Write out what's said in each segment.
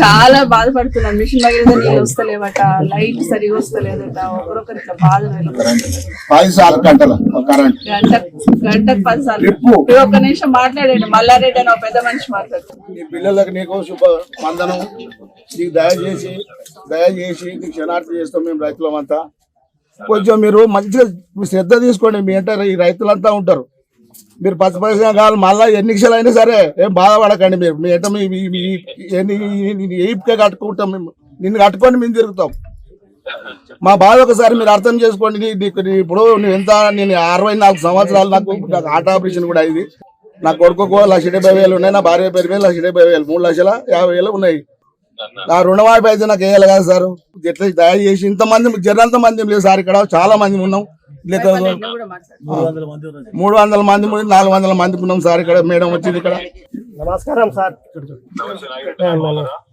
చాలా బాధపడుతున్నాను. మిషన్ దగ్గర నీళ్ళు వస్తలేవట లైట్ సరిగా వస్తలేదట. ఒకరొకరు ఇట్లా బాధ పది సార్లు గంటల గంట గంటకు పది సార్లు. ఒక్క నిమిషం మాట్లాడండి. మల్లారెడ్డి అని పెద్ద మనిషి మాట్లాడుతున్నారు నీ పిల్లలకు నీకు శుభ వందనం. నీకు దయచేసి దయచేసి నీకు క్షణార్థి చేస్తాం మేము రైతులమంతా. కొంచెం మీరు మంచిగా శ్రద్ధ తీసుకోండి. మీ అంటే ఈ రైతులంతా ఉంటారు. మీరు పచ్చి పైసా కావాలి మళ్ళీ ఎన్ని క్షలు అయినా సరే ఏం బాధపడకండి మీరు. మీ అంటే మీ కట్టుకుంటాం మేము. నిన్ను కట్టుకొని మేము తిరుగుతాం. మా బాధ ఒకసారి మీరు అర్థం చేసుకోండి. నీకు ఇప్పుడు నువ్వు ఎంత నేను అరవై నాలుగు సంవత్సరాలు నాకు నాకు హార్ట్ ఆపరేషన్ కూడా అయింది. నా కొడుకు లక్ష డెబ్బై వేలు ఉన్నాయి నా భార్య పేరు మీద లక్ష డెబ్బై వేలు మూడు లక్షల యాభై వేలు ఉన్నాయి. నా రుణమాఫీ అయితే నాకు వేయాలి కదా సార్? ఎట్లా దయచేసి ఇంతమంది జనంత మంది లేదు సార్ ఇక్కడ చాలా మంది ఉన్నాం. లేక మూడు వందల మంది నాలుగు వందల మంది ఉన్నాం సార్ ఇక్కడ మేడం వచ్చింది ఇక్కడ. నమస్కారం సార్.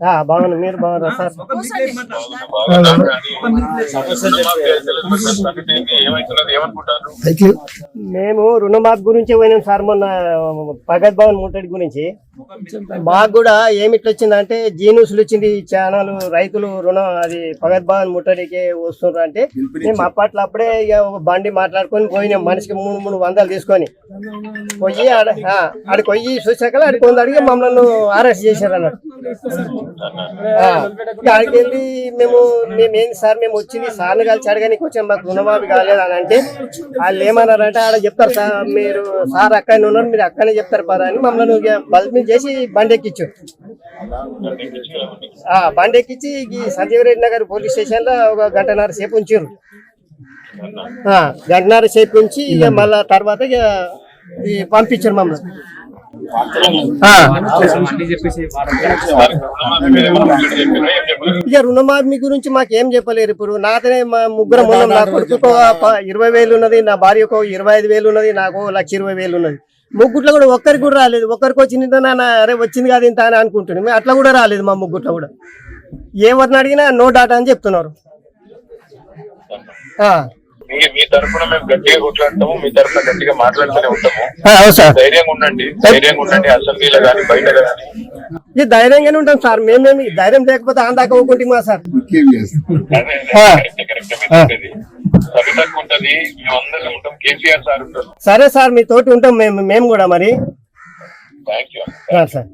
ఆ, బాగున్నా మీరు బాగున్నా సార్? మేము రుణమాఫీ గురించి పోయినాం సార్ మొన్న భగత్ భవన్ ముట్టడి గురించి. మాకు కూడా ఏమి ఇట్లా వచ్చిందంటే జీనూసులు వచ్చింది ఛానల్ రైతులు రుణం అది భగత్ భవన్ ముట్టడికి వస్తున్నారు అంటే మేము అప్పట్లో అప్పుడే ఇక ఒక బండి మాట్లాడుకొని పోయినాం మనిషికి మూడు మూడు వందలు తీసుకొని. పోయి ఆడ ఆడికి పోయి చూసాక ఆడికి కొంత అడిగి మమ్మల్ని అరెస్ట్ చేశారు అన్నట్టు ఆ, వెళ్ళి మేము మేమేంది సార్ మేము వచ్చింది సార్ని కలిసి అడగడానికి వచ్చాం మాకు రుణమాఫీ కాలేదు అని అంటే వాళ్ళు ఏమన్నారంటే ఆడ చెప్తారు సార్ మీరు సార్ అక్కడనే ఉన్నారు మీరు అక్కడనే చెప్తారు పద అని మమ్మల్ని ఇక బల్మీ చేసి బండి ఎక్కించు ఆ, బండి ఎక్కించి ఈ సంజీవరెడ్డి నగర్ పోలీస్ స్టేషన్లో ఒక గంటన్నర సేపు ఉంచారు. ఆ, గంటన్నర సేపు ఉంచి ఇక మళ్ళా తర్వాత ఇక పంపించారు మమ్మల్ని. ఇక రుణమాఫీ గురించి మాకు ఏం చెప్పలేరు. ఇప్పుడు నాతోనే మా ముగ్గురం ఉన్నాం నా కొడుకు ఇరవై వేలు ఉన్నది నా భార్యకు ఇరవై ఐదు వేలు ఉన్నది నాకు లక్ష ఇరవై వేలు ఉన్నది. ముగ్గుట్లో కూడా ఒక్కరికి కూడా రాలేదు. ఒక్కరికి వచ్చింది నాన్న అరే వచ్చింది కాదు ఇంత అని అనుకుంటున్నాం. అట్లా కూడా రాలేదు మా ముగ్గుట్లో కూడా. ఎవరిని అడిగినా నో డాటా అని చెప్తున్నారు. ఆ. మీ మీ తరఫున మేము గట్టిగా కొట్లాడతాము మీ తరఫున గట్టిగా మాట్లాడుతూనే ఉంటాము. ధైర్యంగా ఉండండి ధైర్యంగా ఉండండి అసెంబ్లీలో కానీ బయట కానీ. ధైర్యంగానే ఉంటాం సార్. మేమేమి ధైర్యం లేకపోతే ఆందాక ఊకుంటామా సార్. సార్ ఉంటారు. సరే సార్ మీతోటి ఉంటాం మేము మేము కూడా మరి. Thank you ah, sir.